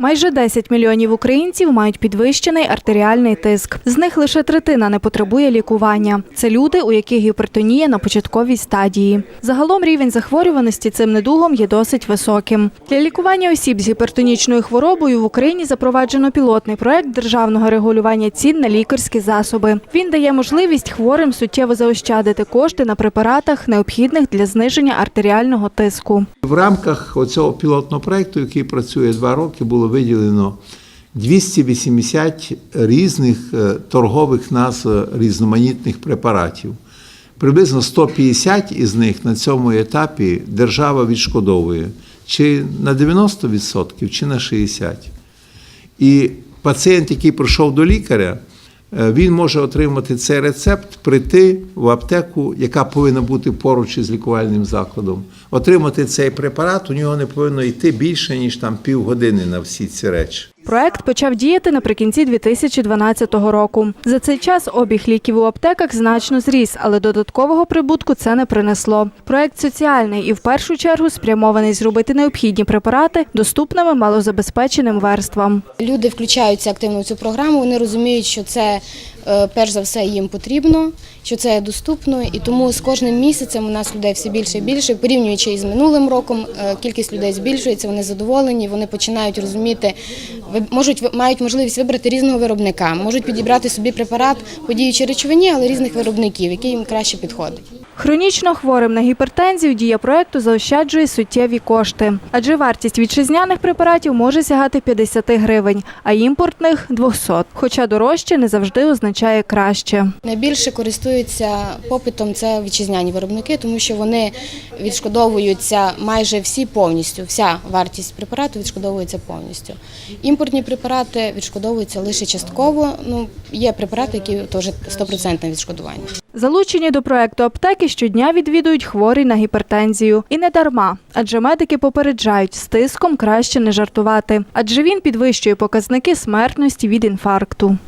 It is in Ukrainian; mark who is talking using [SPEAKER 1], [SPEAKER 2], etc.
[SPEAKER 1] Майже 10 мільйонів українців мають підвищений артеріальний тиск. З них лише третина не потребує лікування. Це люди, у яких гіпертонія на початковій стадії. Загалом рівень захворюваності цим недугом є досить високим. Для лікування осіб з гіпертонічною хворобою в Україні запроваджено пілотний проект державного регулювання цін на лікарські засоби. Він дає можливість хворим суттєво заощадити кошти на препаратах, необхідних для зниження артеріального тиску.
[SPEAKER 2] В рамках цього пілотного проєкту, який працює два роки, було виділено 280 різних е, торгових назв різноманітних препаратів. Приблизно 150 із них на цьому етапі держава відшкодовує чи на 90%, чи на 60%. І пацієнт, який прийшов до лікаря, він може отримати цей рецепт, прийти в аптеку, яка повинна бути поруч із лікувальним закладом, отримати цей препарат, у нього не повинно йти більше, ніж там півгодини на всі ці речі.
[SPEAKER 1] Проект почав діяти наприкінці 2012 року. За цей час обіг ліків у аптеках значно зріс, але додаткового прибутку це не принесло. Проект соціальний і в першу чергу спрямований зробити необхідні препарати доступними малозабезпеченим верствам.
[SPEAKER 3] Люди включаються активно в цю програму. Вони розуміють, що це перш за все їм потрібно, що це доступно, і тому з кожним місяцем у нас людей все більше і більше. Порівнюючи із минулим роком, е, кількість людей збільшується. Вони задоволені, вони починають розуміти, можуть мають можливість вибрати різного виробника, можуть підібрати собі препарат по діючій речовині, але різних виробників, який їм краще підходить.
[SPEAKER 1] Хронічно хворим на гіпертензію дія проекту заощаджує суттєві кошти, адже вартість вітчизняних препаратів може сягати 50 гривень, а імпортних 200. Хоча дорожче не завжди означає краще.
[SPEAKER 3] Найбільше користуються попитом це вітчизняні виробники, тому що вони відшкодовуються майже всі повністю. Вся вартість препарату відшкодовується повністю. Імпортні препарати відшкодовуються лише частково. Ну є препарати, які теж 100% відшкодування.
[SPEAKER 1] Залучені до проекту аптеки щодня відвідують хворі на гіпертензію. І не дарма, адже медики попереджають, з тиском краще не жартувати, адже він підвищує показники смертності від інфаркту.